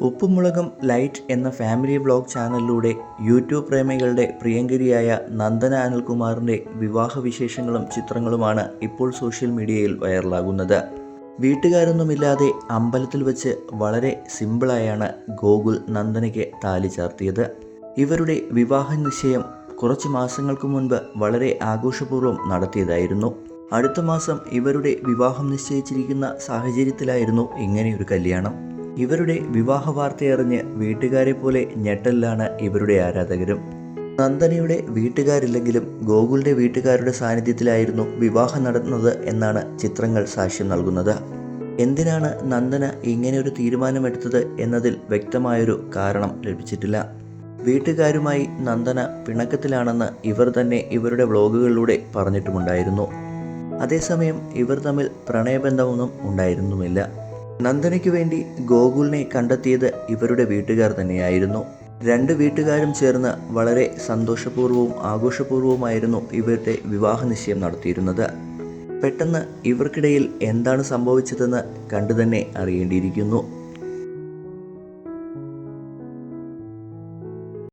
ഉപ്പുമുളകും light എന്ന family blog ചാനലിലൂടെ YouTube പ്രേമികളുടെ പ്രിയങ്കരിയായ നന്ദന അനിൽകുമാറിന്റെ വിവാഹ വിശേഷങ്ങളും ചിത്രങ്ങളുമാണ് ഇപ്പോൾ സോഷ്യൽ മീഡിയയിൽ വൈറലാകുന്നത്. വീട്ടുകാരൊന്നുമില്ലാതെ അമ്പലത്തിൽ വെച്ച് വളരെ സിമ്പിളായാണ് ഗോകുൽ നന്ദനയ്ക്ക് താലി ചാർത്തിയത്. ഇവരുടെ വിവാഹ നിശ്ചയം കുറച്ച് മാസങ്ങൾക്ക് മുൻപ് വളരെ ആഘോഷപൂർവം നടത്തിയതായിരുന്നു. അടുത്ത മാസം ഇവരുടെ വിവാഹം നിശ്ചയിച്ചിരിക്കുന്ന സാഹചര്യത്തിലായിരുന്നു ഇങ്ങനെയൊരു കല്യാണം. ഇവരുടെ വിവാഹ വാർത്തയറിഞ്ഞ് വീട്ടുകാരെ പോലെ ഞെട്ടലിലാണ് ഇവരുടെ ആരാധകരും. നന്ദനയുടെ വീട്ടുകാരില്ലെങ്കിലും ഗോകുലിന്റെ വീട്ടുകാരുടെ സാന്നിധ്യത്തിലായിരുന്നു വിവാഹം നടന്നത് എന്നാണ് ചിത്രങ്ങൾ സാക്ഷ്യം നൽകുന്നത്. എന്തിനാണ് നന്ദന ഇങ്ങനെയൊരു തീരുമാനമെടുത്തത് എന്നതിൽ വ്യക്തമായൊരു കാരണം ലഭിച്ചിട്ടില്ല. വീട്ടുകാരുമായി നന്ദന പിണക്കത്തിലാണെന്ന് ഇവർ തന്നെ ഇവരുടെ വ്ളോഗുകളിലൂടെ പറഞ്ഞിട്ടുമുണ്ടായിരുന്നു. അതേസമയം ഇവർ തമ്മിൽ പ്രണയബന്ധമൊന്നും ഉണ്ടായിരുന്നുമില്ല. നന്ദനയ്ക്ക് വേണ്ടി ഗോകുലിനെ കണ്ടെത്തിയത് ഇവരുടെ വീട്ടുകാർ തന്നെയായിരുന്നു. രണ്ട് വീട്ടുകാരും ചേർന്ന് വളരെ സന്തോഷപൂർവവും ആഘോഷപൂർവവുമായിരുന്നു ഇവരുടെ വിവാഹ നിശ്ചയം നടത്തിയിരുന്നത്. പെട്ടെന്ന് ഇവർക്കിടയിൽ എന്താണ് സംഭവിച്ചതെന്ന് കണ്ടുതന്നെ അറിയേണ്ടിയിരിക്കുന്നു.